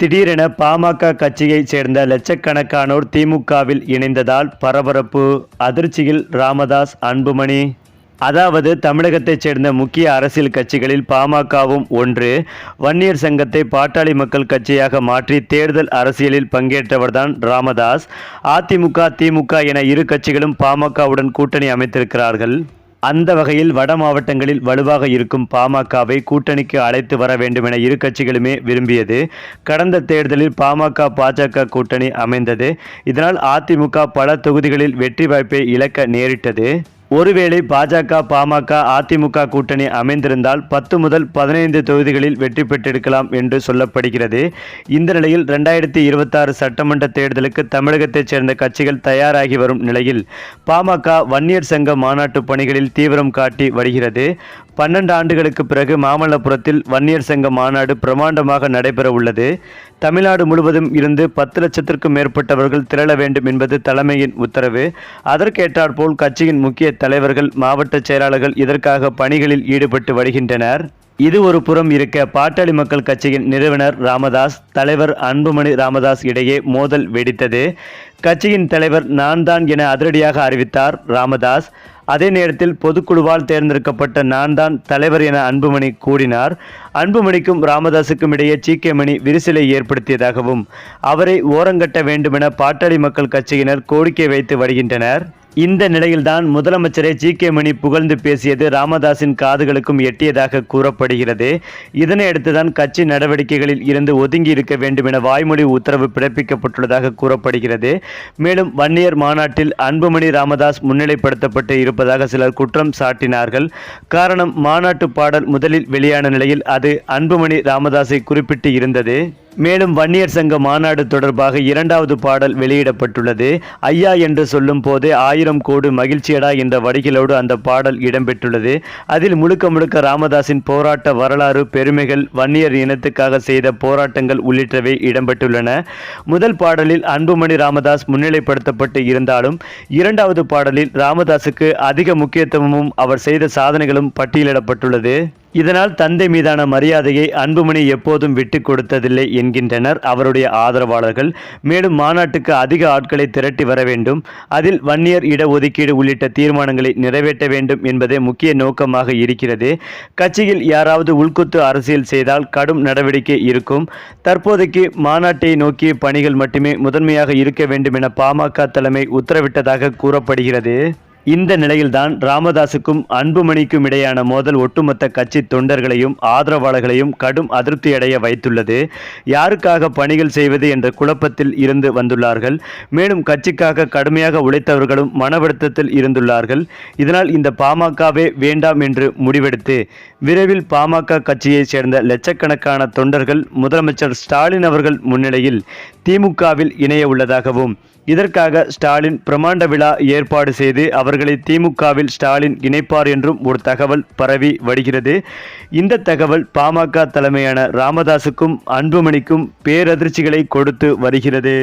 திடீரென பாமக கட்சியைச் சேர்ந்த லட்சக்கணக்கானோர் திமுகவில் இணைந்ததால் பரபரப்பு. அதிர்ச்சியில் ராமதாஸ் அன்புமணி. அதாவது தமிழகத்தைச் சேர்ந்த முக்கிய அரசியல் கட்சிகளில் பாமகவும் ஒன்று. வன்னியர் சங்கத்தை பாட்டாளி மக்கள் கட்சியாக மாற்றி தேர்தல் அரசியலில் பங்கேற்றவர்தான் ராமதாஸ். அதிமுக திமுக என இரு கட்சிகளும் பாமகவுடன் கூட்டணி அமைத்திருக்கிறார்கள். அந்த வகையில் வட மாவட்டங்களில் வலுவாக இருக்கும் பாமகவை கூட்டணிக்கு அழைத்து வர வேண்டும் என இரு கட்சிகளுமே விரும்பியது. கடந்த தேர்தலில் பாமக பாஜக கூட்டணி அமைந்தது. இதனால் அதிமுக பல தொகுதிகளில் வெற்றி வாய்ப்பை இழக்க நேரிட்டது. ஒருவேளை பாஜக பாமக அதிமுக கூட்டணி அமைந்திருந்தால் பத்து முதல் பதினைந்து தொகுதிகளில் வெற்றி பெற்றிருக்கலாம் என்று சொல்லப்படுகிறது. இந்த நிலையில் ரெண்டாயிரத்தி இருபத்தாறு சட்டமன்ற தேர்தலுக்கு தமிழகத்தைச் சேர்ந்த கட்சிகள் தயாராகி வரும் நிலையில் பாமக வன்னியர் சங்க மாநாட்டு பணிகளில் தீவிரம் காட்டி வருகிறது. பன்னெண்டு ஆண்டுகளுக்கு பிறகு மாமல்லபுரத்தில் வன்னியர் சங்க மாநாடு பிரமாண்டமாக நடைபெற உள்ளது தமிழ்நாடு முழுவதும் இருந்து பத்து லட்சத்திற்கும் மேற்பட்டவர்கள் திரள வேண்டும் என்பது தலைமையின் உத்தரவு. அதற்கேற்றாற்போல் கட்சியின் முக்கிய தலைவர்கள் மாவட்ட செயலாளர்கள் இதற்காக பணிகளில் ஈடுபட்டு வருகின்றனர். இது ஒரு புறம் இருக்க பாட்டாளி மக்கள் கட்சியின் நிறுவனர் ராமதாஸ் தலைவர் அன்புமணி ராமதாஸ் இடையே மோதல் வெடித்தது. கட்சியின் தலைவர் நான் தான் என அதிரடியாக அறிவித்தார் ராமதாஸ். அதே நேரத்தில் பொதுக்குழுவால் தேர்ந்தெடுக்கப்பட்ட நான் தான் தலைவர் என அன்புமணி கூறினார். அன்புமணிக்கும் ராமதாஸுக்கும் இடையே சீக்கியமணி விரிசலை ஏற்படுத்தியதாகவும் அவரை ஓரங்கட்ட வேண்டுமென பாட்டாளி மக்கள் கட்சியினர் கோரிக்கை வைத்து வருகின்றனர். இந்த நிலையில்தான் முதலமைச்சரை ஜி கே மணி புகழ்ந்து பேசியது ராமதாஸின் காதுகளுக்கும் எட்டியதாக கூறப்படுகிறது. இதனையடுத்துதான் கட்சி நடவடிக்கைகளில் இருந்து ஒதுங்கி இருக்க வேண்டும் என வாய்மொழி உத்தரவு பிறப்பிக்கப்பட்டுள்ளதாக கூறப்படுகிறது. மேலும் வன்னியர் மாநாட்டில் அன்புமணி ராமதாஸ் முன்னிலைப்படுத்தப்பட்டு இருப்பதாக சிலர் குற்றம் சாட்டினார்கள். காரணம் மாநாட்டு பாடல் முதலில் வெளியான நிலையில் அது அன்புமணி ராமதாஸை குறிப்பிட்டு இருந்தது. மேலும் வன்னியர் சங்க மாநாடு தொடர்பாக இரண்டாவது பாடல் வெளியிடப்பட்டுள்ளது. ஐயா என்று சொல்லும் போதே ஆயிரம் கோடு மகிழ்ச்சியடா என்ற வடிகளோடு அந்த பாடல் இடம்பெற்றுள்ளது. அதில் முழுக்க முழுக்க ராமதாஸின் போராட்ட வரலாறு பெருமைகள் வன்னியர் இனத்துக்காக செய்த போராட்டங்கள் உள்ளிட்டவை இடம்பெற்றுள்ளன. முதல் பாடலில் அன்புமணி ராமதாஸ் முன்னிலைப்படுத்தப்பட்டு இருந்தாலும் இரண்டாவது பாடலில் ராமதாஸுக்கு அதிக முக்கியத்துவமும் அவர் செய்த சாதனைகளும் பட்டியலிடப்பட்டுள்ளது. இதனால் தந்தை மீதான மரியாதையை அன்புமணி எப்போதும் விட்டு கொடுத்ததில்லை என்கின்றனர் அவருடைய ஆதரவாளர்கள். மேலும் மாநாட்டுக்கு அதிக ஆட்களை திரட்டி வர வேண்டும். அதில் வன்னியர் இடஒதுக்கீடு உள்ளிட்ட தீர்மானங்களை நிறைவேற்ற வேண்டும் என்பதே முக்கிய நோக்கமாக இருக்கிறது. கட்சியில் யாராவது உள்குத்து அரசியல் செய்தால் கடும் நடவடிக்கை இருக்கும். தற்போதைக்கு மாநாட்டை நோக்கிய பணிகள் மட்டுமே முதன்மையாக இருக்க வேண்டும் என பாமக தலைமை உத்தரவிட்டதாக கூறப்படுகிறது. இந்த நிலையில்தான் ராமதாஸுக்கும் அன்புமணிக்கும் இடையான மோதல் ஒட்டுமொத்த கட்சி தொண்டர்களையும் ஆதரவாளர்களையும் கடும் அதிருப்தியடைய வைத்துள்ளது. யாருக்காக பணிகள் செய்வது என்ற குழப்பத்தில் இருந்து வந்துள்ளார்கள். மேலும் கட்சிக்காக கடுமையாக உழைத்தவர்களும் மனவருத்தத்தில் இருந்துள்ளார்கள். இதனால் இந்த பாமகவே வேண்டாம் என்று முடிவெடுத்து விரைவில் பாமக கட்சியைச் சேர்ந்த லட்சக்கணக்கான தொண்டர்கள் முதலமைச்சர் ஸ்டாலின் அவர்கள் முன்னிலையில் திமுகவில் இணைய உள்ளதாகவும் இதற்காக ஸ்டாலின் பிரமாண்ட விழா ஏற்பாடு செய்து அவர்களை திமுகவில் ஸ்டாலின் இணைப்பார் என்றும் ஒரு தகவல் பரவி வருகிறது. இந்த தகவல் பாமக தலைமையான ராமதாஸுக்கும் அன்புமணிக்கும் பேரதிர்ச்சிகளை கொடுத்து வருகிறது.